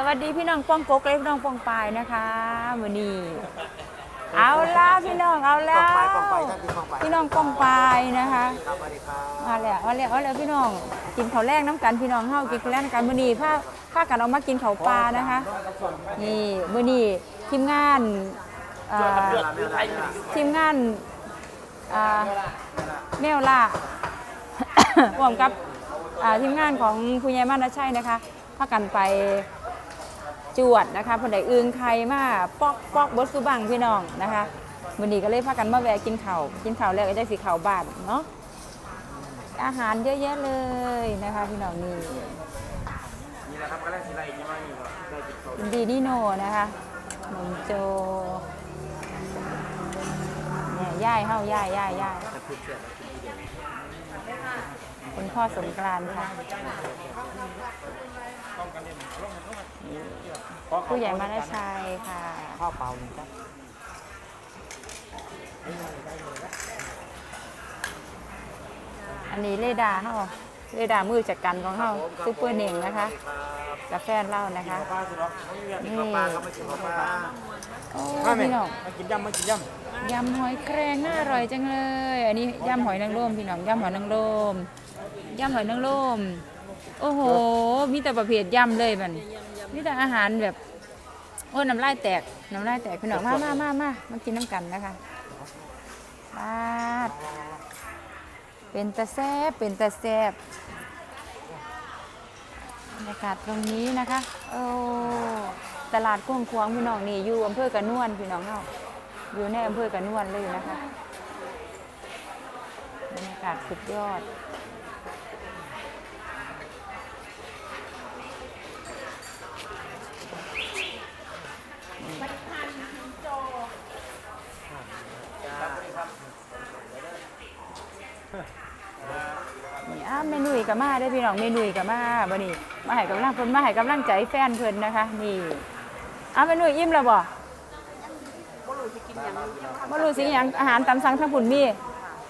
สวัสดีพี่น้องป้องกกและพี่น้องป้องปายนะคะวันนี้เอาละพี่น้องเอาแล้กองวไปกองไปท่านคือกองไปพี่น้องป้องปายนะคะ ครับสวัสดีครับมาแล้วเอาแล้วเอาแล้วพี่น้องกินข้าวแรกน้ำกันพี่น้องเฮากินข้าวแรกน้ำกันมื้อนี้พาพากันเอามากินข้าวปลานะคะ นี่มื้อนี้ทีมงานเอ่อทีมงานอ่าแมวล่า ร่วมกับอ่าทีมงานของผู้ใหญ่มานชัยนะคะพากันไป จวดนะคะเพนไดอึงไข่มาปอกปอกบดสุบังพี่น้องนะคะวันนี้ก็เลยพากันมาแวะกินเข้ากินเข้าแล้วก็ได้สีเข้าบาทเนาะอาหารเยอะแยะเลยนะคะพี่น้องนี่นี่แหละครับก็แรกทีไรนี่มานี่ครับได้ติดต่ออินดีนิโนนะคะหนุ่มโจเนี่ยย่ายเฮาย่ายย่ายย่ายจะพูดเสียคุณพ่อสงกรานต์ค่ะ ผู้ใหญ่มานาชัยค่ะข้าวเปล่าหนึ่งครับอันนี้เลดาเฮาเลดามือจัดการของเฮาซุปเปอร์เน่งนะคะกาแฟนเล่านะคะปลาสิเนาะกินปลาครับมากินปลาโอ้พี่น้องมากินยำมากินยยำหอยแครงน่าอร่อยจังเลย อันนี้ยำหอยนางรมพี่น้องยำหอยนางรมยำหอยนางรม โอ้โห มีแต่ประเภทยำเลยมันมีแต่อาหารแบบโอ้น้ำลายแตกน้ำลายแตกพี่น้องมามามามามากินน้ำกันนะคะปาดเป็นตะแซบเป็นตะแซบบรรยากาศตรงนี้นะคะโอ้ตลาดกว้างขวางพี่น้องนี่อยู่อำเภอกระนวนพี่น้องเนาะอยู่ในอำเภอกระนวนเลยนะคะบรรยากาศสุดยอด นี่อ้าเมนูอีกับมาได้พี่น้องเมนูอีกับมาบ่นี่มาให้กำลังเพิ่นมาให้กำลังใจแฟนเพิ่นนะคะ นี่อ้าเมนูอิ่มแล้วบ่บ่รู้สิกินหยังบ่สิกินหยังอาหารตามสั่งทั้งพุ่นมี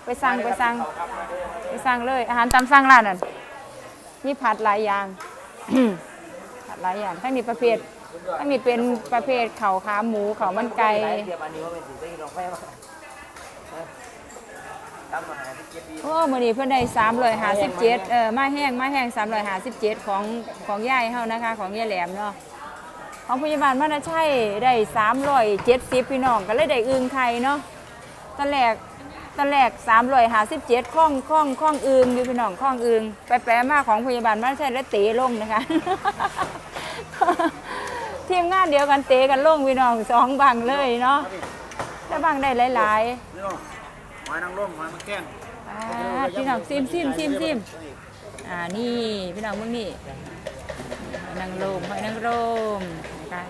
ไปสั่งไปสั่งไปสั่งเลย อาหารตามสั่งร้านนั่นมีผัดหลายอย่างผัดหลายอย่างทั้งนี้ประเภท อันนี้เป็นประเภทเข่าขาหมูเข่ามันไก่โอ้มื่อนี้เพื่อนได้สามร้อยห้าสิบเจ็ดเออมาแห้งมาแห้งสามร้อยห้าสิบเจ็ดของของย่ายเฮานะคะ ของย่ายแหลมเนาะของพยาบาลมันจะใช่ได้สามร้อยเจ็ดสิบพี่น้องก็เลยได้อึงไข่เนาะตะแหลกตะแหลกสามร้อยห้าสิบเจ็ดคล่องคล่องคล่องอึงอยู่พี่น้องคล่องอึงไปแปลมากของพยาบาลมันใช่และเตะลงนะคะ ทีมงานเดียวกันเตะกันลงพี่น้องสองบังเลยเนาะแต่บังได้หลายๆนี่เนาะหอยนางรมหอยมันแก้งอ่าพี่น้องซิมซิมซิมซิมอ่านี่พี่น้องมึงนี่หอยนางรมหอยนางรมนะคะ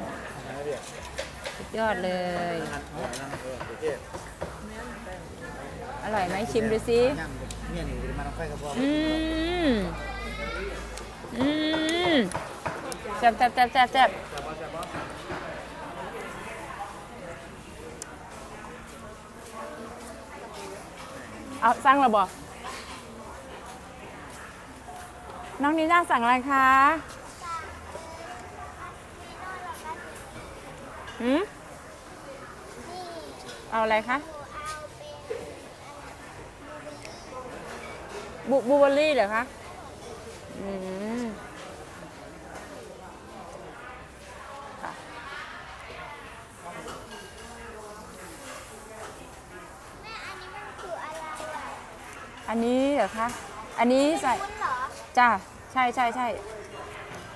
สุดยอดเลยอร่อยไหมชิมดูสิเนี่ยนี่มาลองไปกับพ่ออืม อืมแซ่บแซ่บแซ่บแซ่บแซ่บ เอาสั่งแล้วบ่น้องนีน่าสั่งอะไรคะหืมเอาอะไรคะบูบูเบอรี่เหรอคะ อืม อันนี้เหรอคะ อันนี้ใส่คุณเหรอ จ้าใช่ใช่ใช่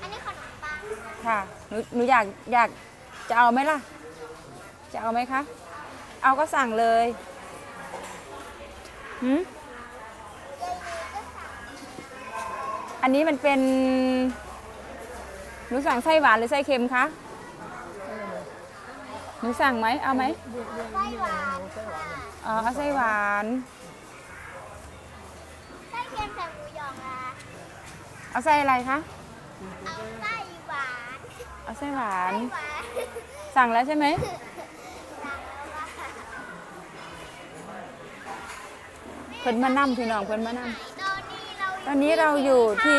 อันนี้ขนมปังค่ะ หนูหนูอยากอยากจะเอาไหมล่ะ จะเอาไหมคะ เอาก็สั่งเลยหืมอันนี้มันเป็น หนูสั่งไส้หวานหรือไส้เค็มคะ หนูสั่งไหม เอาไหมไส้หวานค่ะ อ๋อเอาไส้หวาน ไส้เค็มใส่หมูหยองอะ เอาไส้อะไรคะ เอาไส้หวานเอาไส้หวานไส้หวานสั่งแล้วใช่ไหมสั่งแล้วว่าเพิ่นมานั่พี่น้องเพิ่นมานั่ตอนนี้เราตอนนี้เราอยู่ที่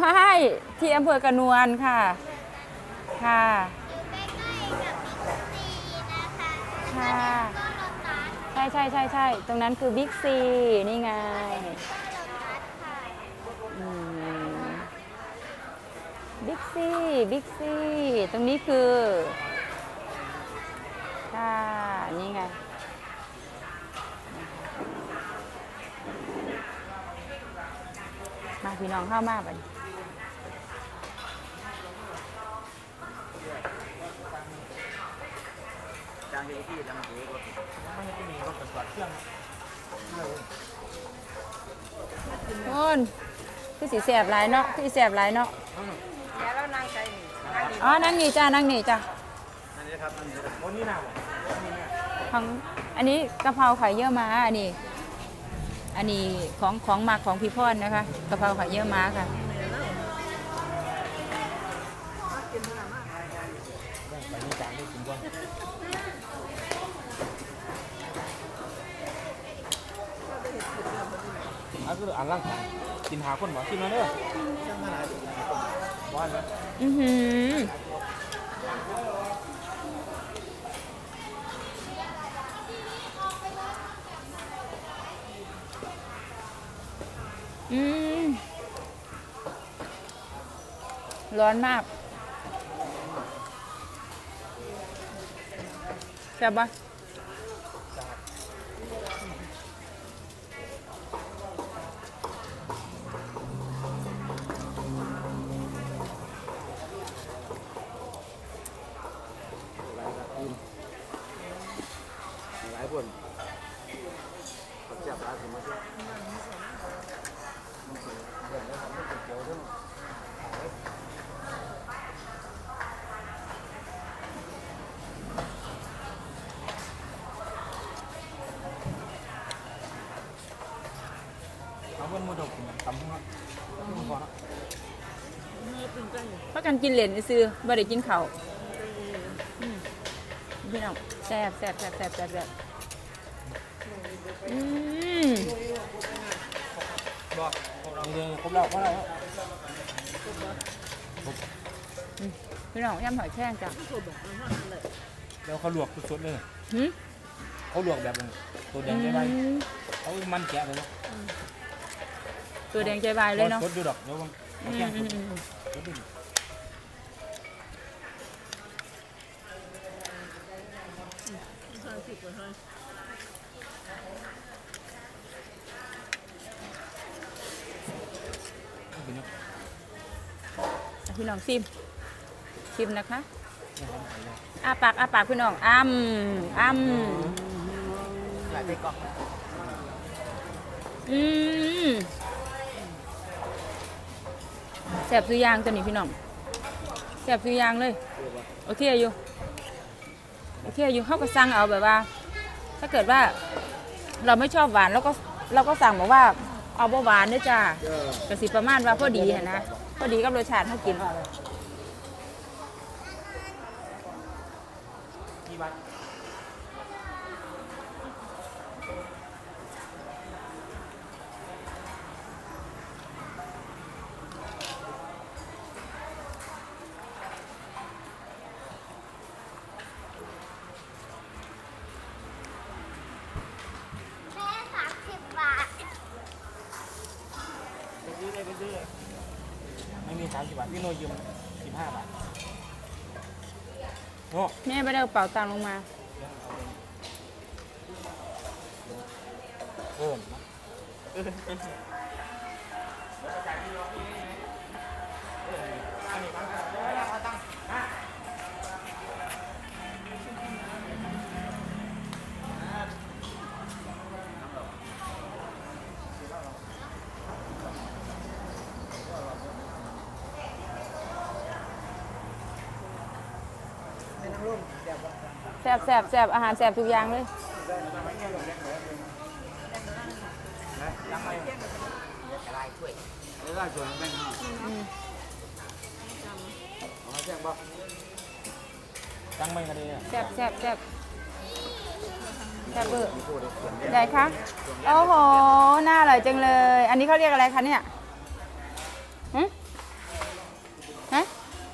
บ้านไม่ที่อำเภอกระนวลค่ะคค่ะ อยู่ใกล้ๆกับบิ๊กซีนะคะค่ะก็โลตัสใช่ใช่ใช่ใช่ตรงนั้นคือบิ๊กซีนี่ไงก็โลตัสค่ะ บิ๊กซี่บิ๊กซี่ ตรงนี้คือค่ะนี่ไง มาพี่น้องเข้ามาไปจางเฮที่จางเฮก็มันจะมีรถตรวจเครื่องคุณคือสีแสบหลายเนาะคือสีแสบหลายเนาะ อ๋อนั่งนี่จ้านั่งนี่จ้านั่นนี่ครับนั่นนี่ครับวันนี้หนาวของอันนี้กะเพราไข่เยี่ยวม้าอันนี้ อันนี้ของของหมักของพี่พรนะคะกะเพราไข่เยี่ยวม้าค่ะไปนี่จางได้กินก่อนอะคืออ่านร่างกายกินหาคนหมอกินมาเด้อว่าเลย อือหืออืมร้อนมากใช่บปะ หลายคนเจ็บหลายคนมาช่วย เอาเพื่อนมาดกกินตำพุ่งพอแล้ว เพราะกันกินเหรนซื้อบ่ได้กินเขาวอืมพี่น้องแซ่บแซ่บแซ่บแซ่บแซ่บแซ่บอืมบอกมีเรื่องครบแล้วก็ได้แล้วพี่น้องยำหอยแครงจ้ะแล้วเขาลวกสดๆเลยหืมเขาลวกแบบนึงตัวแดงได้ไหมเขามันแกะเลยนะตัวแดงใจวายเลยเนาะสดอยู่ดอกเดี๋ยวมันอืมแข็งอืมอืมสดอยู่ เป็นยังอะพี่น้องซิมซิมนะคะอาปากอาปากพี่น้องอ้ำอ้ำหลายไปก่อนอืมแซ่บสุดอยางตัวนี้พี่น้องแซ่บสุดอยางเลย โอเคอยู่ โอเคอยู่เขาก็สั่งเอาแบบว่า ถ้าเกิดว่าเราไม่ชอบหวานเราก็เราก็สั่งบอกว่าเอาบ่หวานด้วยจ้ากระสิประมาณว่าพอดีหั้นนะพอดีกับรสชาติเขากิน กี่บาท แม่สามสิบบาท ไปซื้อเลยไปซื้อเลยไม่มีสามสิบบาท พี่โนยืมสิบห้าบาทโอ้แม่ไม่ได้เอาเป๋าตังค์ลงมา เพิ่มนะ แสบแสบแสบอาหารแสบทุกอย่างเลยไม่ได้ส่วนแบ่งห้าอืมเอามาแจ้งบ่ตั้งไม่กันเลยเนี่ยแสบแสบแสบแสบเบอร์ใหญ่คะโอ้โหน่าอร่อยจังเลย อันนี้เขาเรียกอะไรคะเนี่ยฮะฮะ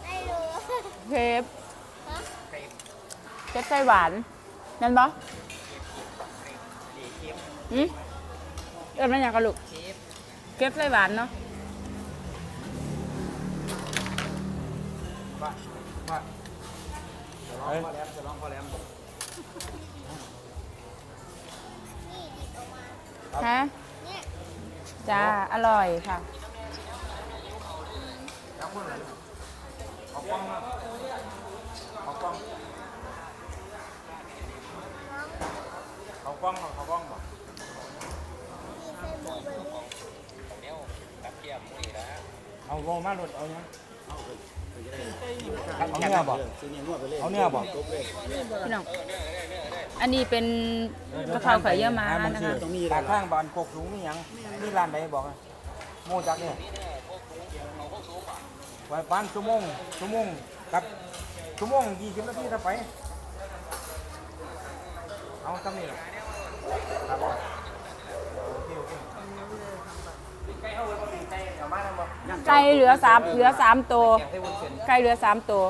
ไม่รู้ฮเคฟฮะ เคฟไส้หวานนั่นปะอืมเอิญมันอยากกระลุกเคฟไส้หวานเนาะว่าว่าจะร้องพ่อแหลมจะร้องพ่อแหลมนี่ดิบออกมาฮะเนี่ยจ้า อร่อยค่ะแล้วคนไหนเอากล้องมาเอากล้องเอา กล้องเอาเอากล้องบ่เอร์รี่เอาโรมาหลุดเอาเอาไปไปจะได้เอาเนื้อบอเนื้อนวดไปเอาเนื้อบ่ครบเลยพี่น้องอันนี้เป็นกะเพราไข่เยี่ยม้านะคะตาข้างบ้านโคกสูงนี่ยังนี่ร้านไหนบอกอะโมจักเนี่ยไว้ปานชั่วโมงชั่วโมงครับชั่วโมงยี่สิบนาทีถ้าไปเอาจำนี่ ครับโอเคโอเคไก่เหลือสามเหลือสามตัวไก่เหลือสามตัว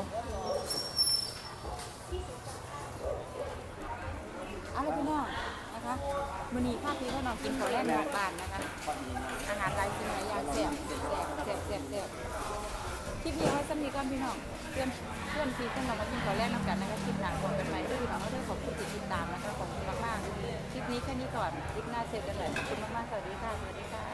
อาละพี่น้องนะคะวันนี้ภาพี่พ่อน้องกินข้าวแรกในบ้านนะคะ อาหารหลายสิ่งหลายอย่างแซ่บแซ่บแซ่บแซ่บคลิปนี้เอาไว้สำนีก่อนพี่น้องเพื่อน เพื่อนซีซั่นเรามากินข้าวแรกน้ำกันนะคะคลิปหนังก่อนกันใหม่ด้วยพี่น้องก็ด้วยขอบคุณที่ติดตามนะคะขอบคุณมากๆคลิปนี้แค่นี้ก่อนคลิปหน้าเจอกันใหม่ขอบคุณมากๆสวัสดีค่ะสวัสดีค่ะ